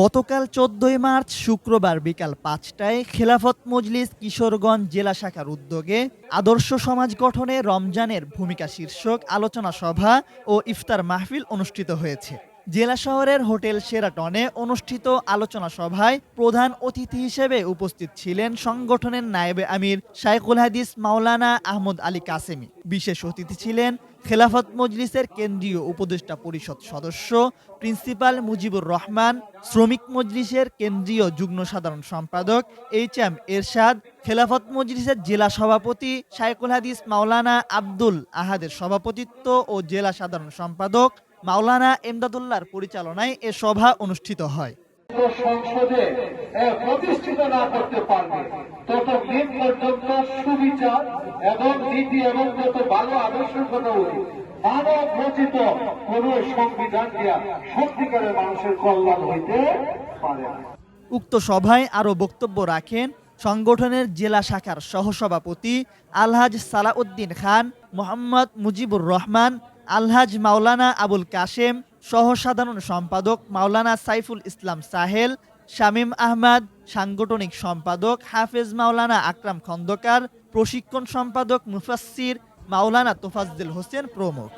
গতকাল চোদ্দই মার্চ, শুক্রবার বিকাল পাঁচটায় খেলাফত মজলিস কিশোরগঞ্জ জেলা শাখার উদ্যোগে আদর্শ সমাজ গঠনে রমজানের ভূমিকা শীর্ষক আলোচনা সভা ও ইফতার মাহফিল অনুষ্ঠিত হয়েছে। জেলা শহরের হোটেল সেরাটনে অনুষ্ঠিত আলোচনা সভায় প্রধান অতিথি হিসেবে উপস্থিত ছিলেন সংগঠনের নায়েবে আমির শাইখুল হাদিস মাওলানা আহমদ আলী কাসেমি। বিশেষ অতিথি ছিলেন খেলাফত মজলিসের কেন্দ্রীয় উপদেষ্টা পরিষদ সদস্য প্রিন্সিপাল মুজিবুর রহমান, শ্রমিক মজলিসের কেন্দ্রীয় যুগ্ম সাধারণ সম্পাদক এইচ এম এরশাদ, খেলাফত মজলিসের জেলা সভাপতি শাইকুল হাদিস মাওলানা আব্দুল আহাদের সভাপতিত্ব ও জেলা সাধারণ সম্পাদক মাওলানা এমদাদুল্লাহর পরিচালনায় এ সভা অনুষ্ঠিত হয়। সংসদে প্রতিষ্ঠিত না করতে পারবে ততদিন পর্যন্ত সুবিচার এবং নীতি এবং যত ভালো মানব রচিত কোন সংবিধান দিয়া সত্যিকারের মানুষের কল্যাণ হইতে পারে উক্ত সভায় আরও বক্তব্য রাখেন সংগঠনের জেলা শাখার সহসভাপতি আলহাজ সালাউদ্দিন খান মোহাম্মদ মুজিবুর রহমান আলহাজ মাওলানা আবুল কাশেম সহসাধারণ সম্পাদক মাওলানা সাইফুল ইসলাম সাহেল, শামীম আহমদ, সাংগঠনিক সম্পাদক হাফেজ মাওলানা আকরাম খন্দকার, প্রশিক্ষণ সম্পাদক মুফাসির মাওলানা তোফাজ্জেল হোসেন প্রমুখ।